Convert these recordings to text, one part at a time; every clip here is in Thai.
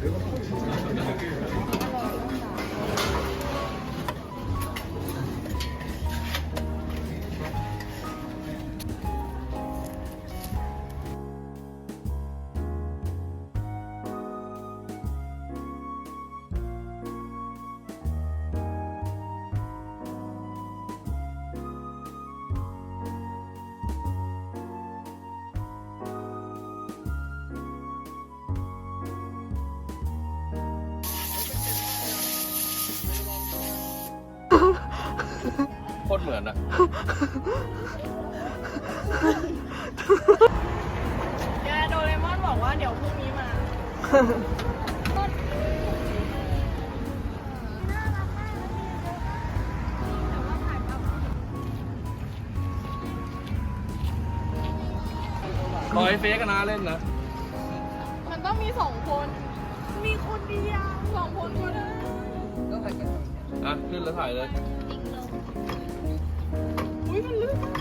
그리고 진짜 โคตรเหมือนอะแกโดเรมอนบอกว่าเดี๋ยวพรุ่งนี้มา รอให้เฟซกันนะเล่นนะ มันต้องมีสองคน มีคนเดียวสองคนก็ได้อะ ขึ้นแล้วถ่ายเลย อุ้ยมันลื่นมาก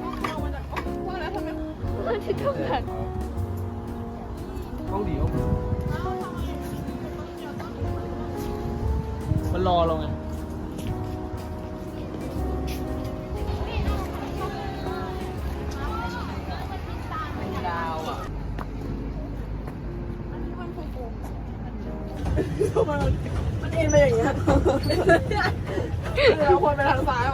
เอาเอามาจากเอาว่าแล้วทำไมมันถึงตรงนั้นห้องเดียวมันรอเราไงดาวอะมันเอ็นไปอย่างเงี้ยเราควรไปทางซ้าย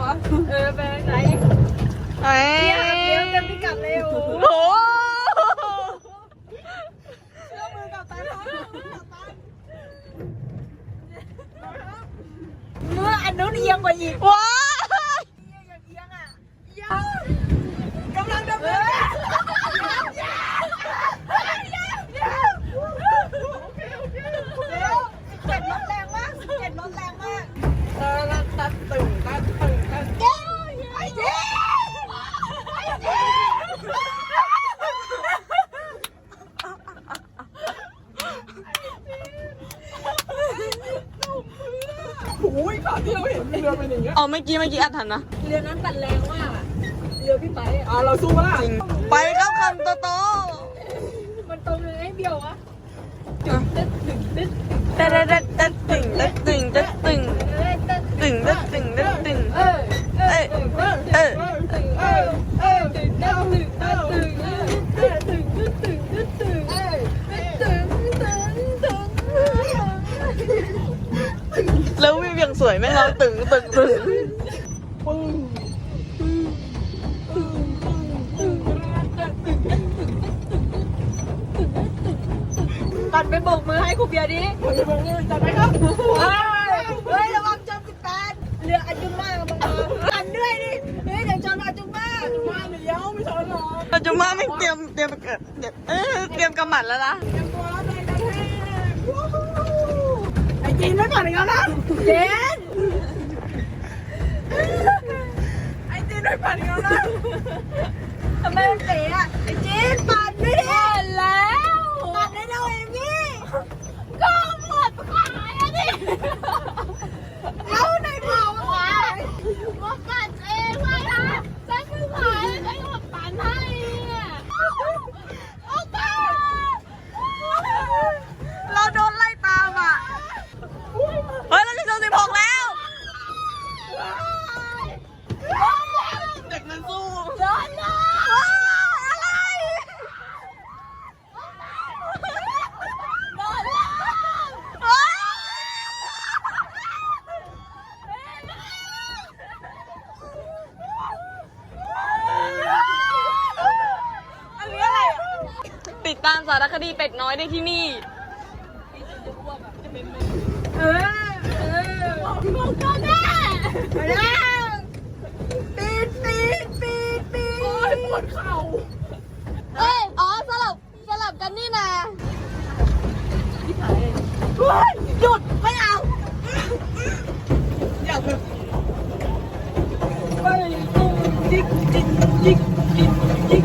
กี้เมื่อกี้อัดทันนะ เรือนั้นปั่นแรงมากเรือพี่ไปอ่อ่าเราสู้มาแล้วไปครับคำโตโตมันตรงเลยไอ้เบี้ยววะตึ๊ดตึ๊ดตึ๊นต้นนตึงต้นตึงนตึงเตึ๊ดตึงต้นตึงนตึงเตึ๊ดตึ๊ดตึ๊ดตึ๊ดตึ๊ดตึ๊ดตึ๊ดตึ๊ดเออเออเออแล้ววิวยัางสวยไหมเราตึงตึงตึง ร์ดิโบกมือจัดไปครับเฮ้ยระวังจมสิบแปดเรืออาจุม่ากับมังกรตันด้วยดิเฮ้ยเดี๋ยวชนอาจุม่าอาจุม่าเดี๋ยวไม่ชนหรอกเราจะมาไม่เตรียมเตรียมเกิดเดี๋ยวเออเตรียมกำหมัดแล้วนะเตรียมตัวเลยนะเฮ้ไอ้จีนไม่ผ่านอีกแล้วนะเจนไอ้จีนไม่ผ่านอีกแล้วนะทำไมมันเตะอะไอ้จีนปั่นไม่ได้แล้ว no, คดีเป็ดน้อยได้ที่นี่เออเออมองกันแน่ไปแล้วปีดปีดปีดปีดโอ้ยปวดเข่าเอ้ยอ๋อสลับสลับกันนี่นะเฮ้ยหยุดไม่เอาอยากไปตุ้มจิกจิกจิกจิกจิก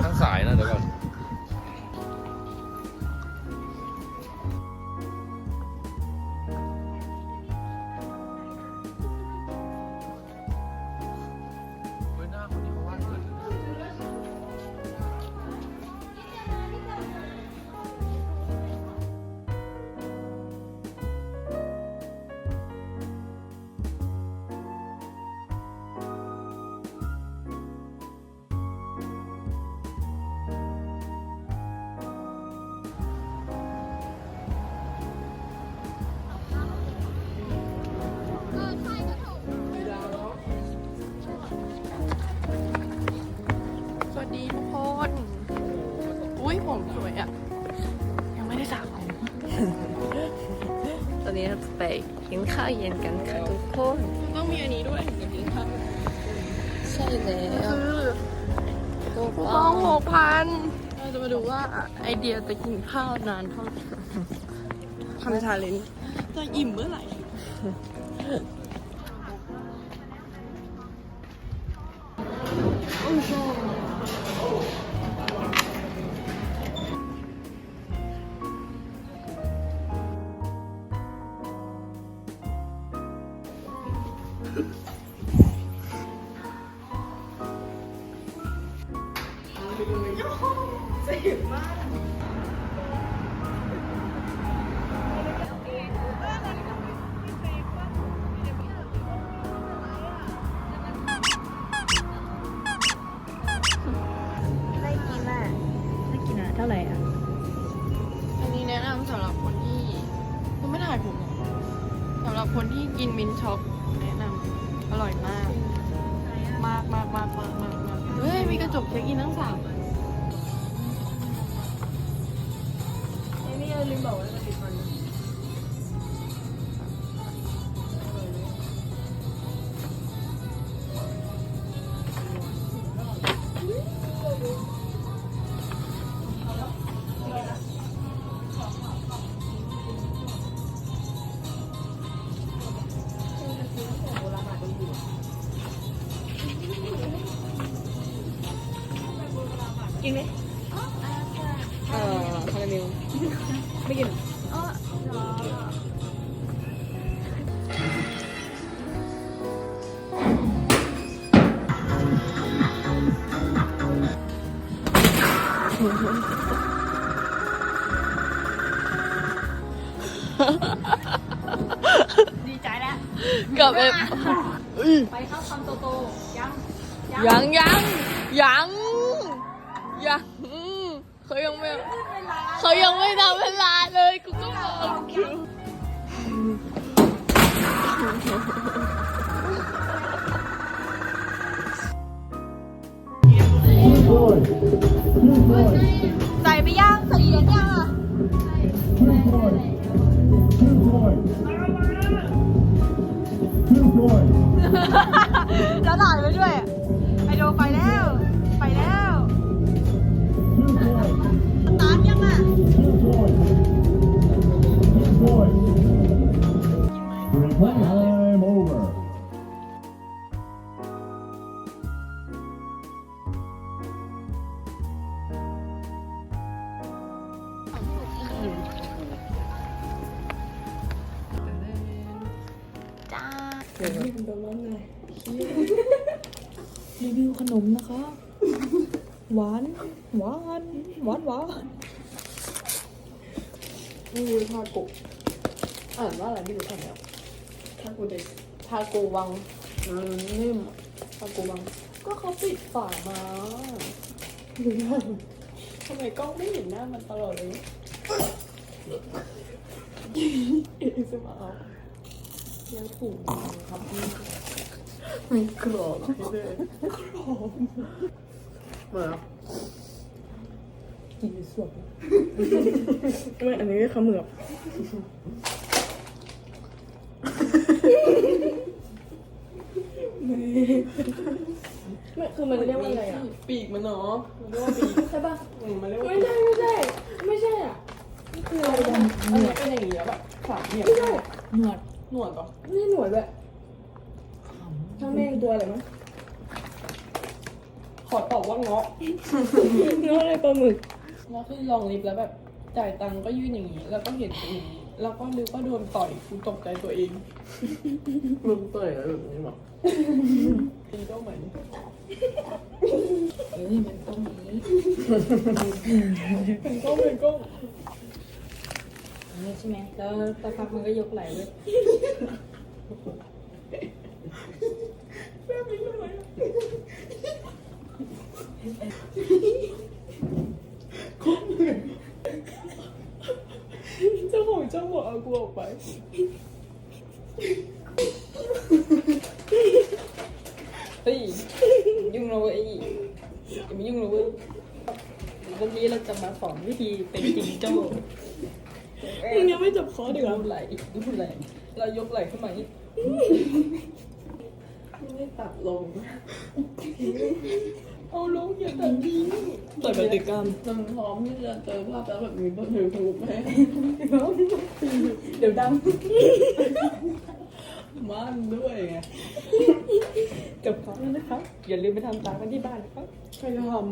โดน สวยอะ ยังไม่ได้สระผม ตอนนี้เราจะไปกินข้าวเย็นกันค่ะทุกคนต้องมีอันนี้ด้วยถึงจะกินข้าวใช่แล้วคือถูกคูต้ปอองงหกพันเราจะมาดูว่าไอเดียจะกินข้าวนานเท่าไหร่ทำชาเลนจ์จะอิ่มเมื่อไหร่ ได้ ดีใจแล้วกับเอฟไปเข้าคำโตโตยังยังยังยังยังเขายังไม่เขายังไม่ทำเวลาเลยกูก็บอกอยู่ ใส่ไปย่างใส่เหรียญย่างอะแล้วหลายไปด้วยอะไอโดไปแล้วไปแล้ว หวานหวานหวานหวานนี่ทาโกอ่านว่าอะไรไม่รู้ทำแล้วทาโกเดทาโกวังมันนิ่มอะฟังกูบ้างก็เขาปิดฝามายังทำไมกล้องไม่เห็นหน้ามันตลอดเลยเอสมาเอายังถุงครับนี่มันกรอบเลยกรอบมาก นสวดไม่อันนี้ขมือบไม่คือมันเรียกว่าอะไรอะ ปีกมันเนาะมันเรียกว่าปีกใช่ป่ะอืมมันเรียกว่าไม่ใช่ไม่ใช่ ไม่ใช่อะนี่คืออะไรกันอันนี้เป็นอย่างนี้แล้วแบบสามเหลี่ยมไม่ใช่หนวดหนวดเหรอไม่ใช่หนวดด้วยช่างแม่งตัวอะไรมั้ย ขอตอบว่าเงาะเงาะอะไรปลาหมึกเงาะคือลองลิฟต์แล้วแบบจ่ายตังค์ก็ยื่นอย่างนี้ แล้วก็เห็นอย่างนี้แล้วก็นึกว่าโดนต่อยกูตกใจตัวเองมึงเตยแล้วแบบนี้หรอตีก็เหมือนเอ้ยมันต้องนี้เป็นก้มเป็นก้มอันนี้ใช่ไหมแล้วสักพักมันก็ยกไหลเลย เจ้าของเจ้าบอกเอากูออกไป เฮ้ยยุ่งเราเว้ยอย่ามายุ่งเราเว้ยวันนี้เราจะมาสอนวิธีเป็นจิงโจ้มึงยังไม่จบคอร์สดูอีกเหรอไหลดูไหลเรายกไหลขึ้นมาอย่างนี้ไม่ตัดลง เอาลงอย่าตัดทิ้งเปิดปฏิกรรมมันพร้อมที่จะเจอภาพแล้วแบบมีต้นยูทูบไหมเดี๋ยวดังมันด้วยไงจบคอร์สแล้วนะครับอย่าลืมไปทำตามกันที่บ้านนะครับใครทำ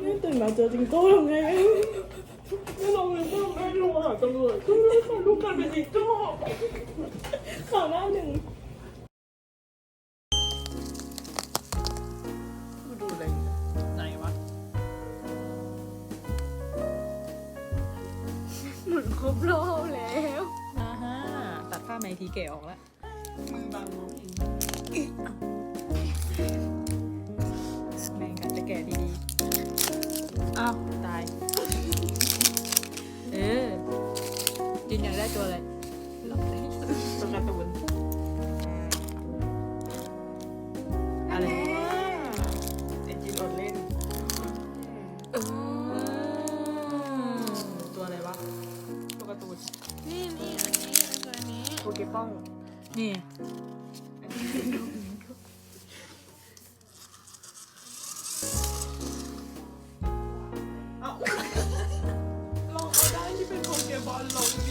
ไม่ตื่นมาเจอจิงโจ้ทำไงไม่ลงเลยก็ไม่ลงมาหาตำรวจก็ไม่ขอดูการเป็นจิงโจ้ข่าวหน้าหนึ่ง บรอบแล้วอ่าฮะตัดผ้าไหมทีแกะออกแล้วมึงบังมองเห็นแม่งอาจจะแกะดีๆ อ้าว ตาย เออจินอยากได้ตัวอะไรลองสิตัวการ์ตูน เ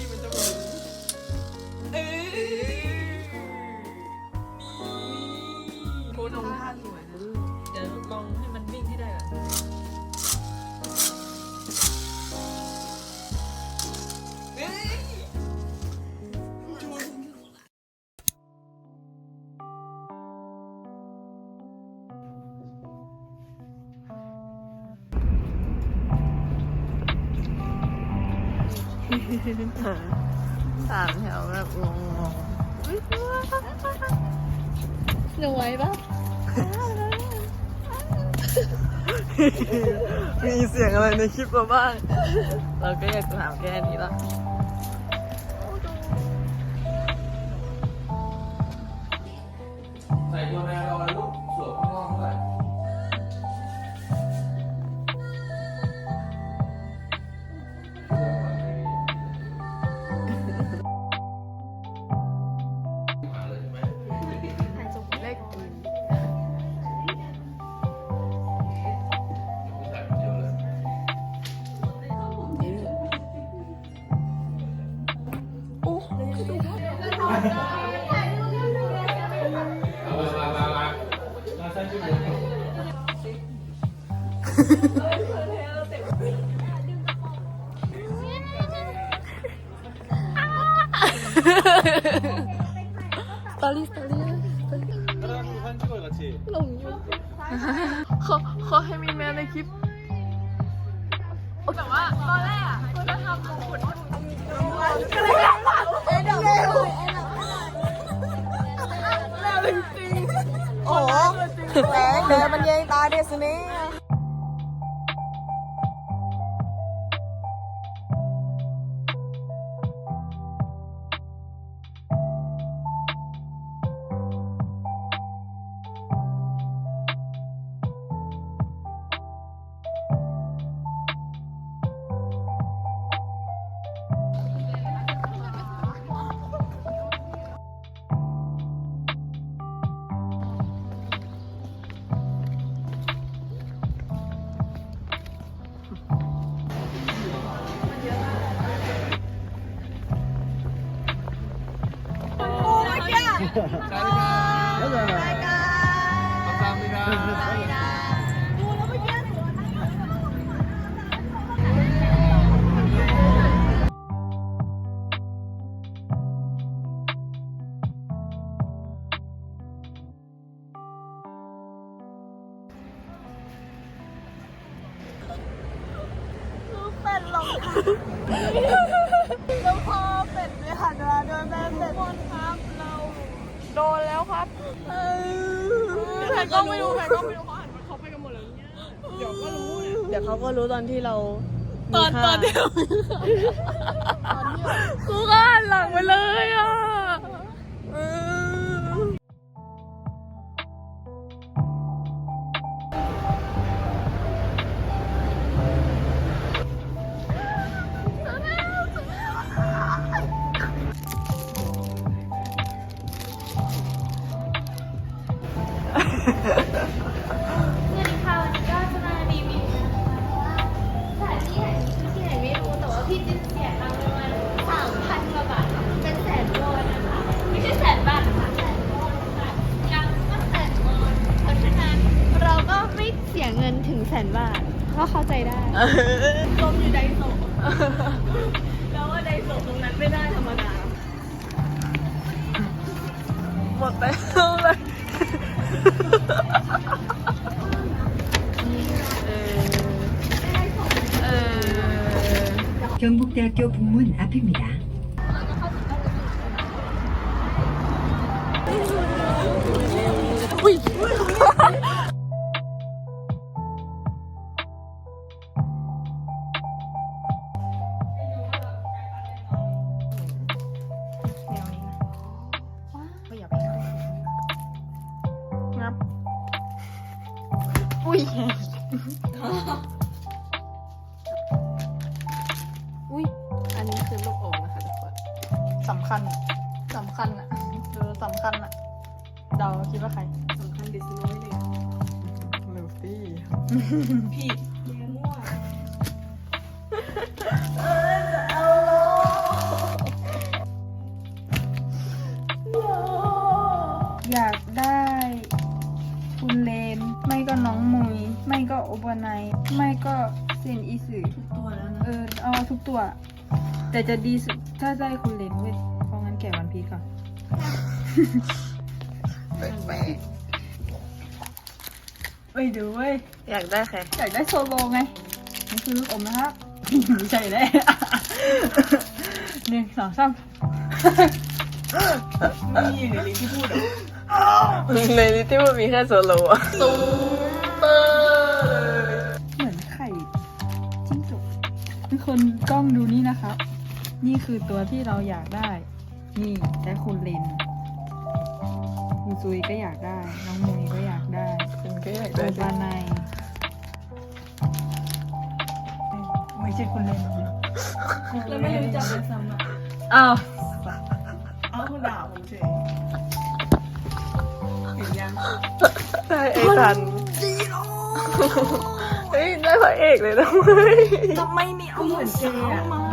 สามแถวแบบงงๆจะไหวปะมีเสียงอะไรในคลิปเราบ้าง เราก็อยากจะถามแค่นี้ละ Ha ha ha. ง Oh, yeah. ที่เราตอนตอนเดียว ลมอยู่ไดโซะแล้วว่าไดโซะตรงนั้นไม่ได้ธรรมดา หมดไปแล้วเลย เออ 경북대학교 북문 앞입니다. งับ อุ้ย อุ้ย อันนี้คือลูกโอ่งนะคะทุกคนสำคัญสำคัญอะเออสำคัญอะเดาคิดว่าใครสำคัญดิสน้อยเลยลูฟี่พี่อ แต่จะดีสุดถ้าได้คุณเลนเว้ยเพราะงั้นแกะวันพีชก่อนไปดูเว้ยอยากได้ใครอยากได้โซโลไงนี่คือลูกอมนะครับไม่ใช่แล้วหนึ่งสองสามนี่อยู่ในลิงก์ที่พูดอะในนี้ที่มันมีแค่โซโลอะเหมือนไข่จิ้งจกทุกคนกล้องดูนี่นะครับ นี่คือตัวที่เราอยากได้ นี่ได้คุณเลนคุณซุยก็อยากได้ น้องมุยก็อยากได้ฉันก็อยากโอได้บาไนเอ้ยไม่ใช่คุณเลนหรอกนะแล้วไม่รู้จักด้วยซ้ำอะอ้าวเอาคุณด่าผมเฉยเห็นยังได้ไอ้ทันเฮ้ยได้พระเอกเลยนะเว้ยทำไมเนี่ยเอาเหมือนเจอะ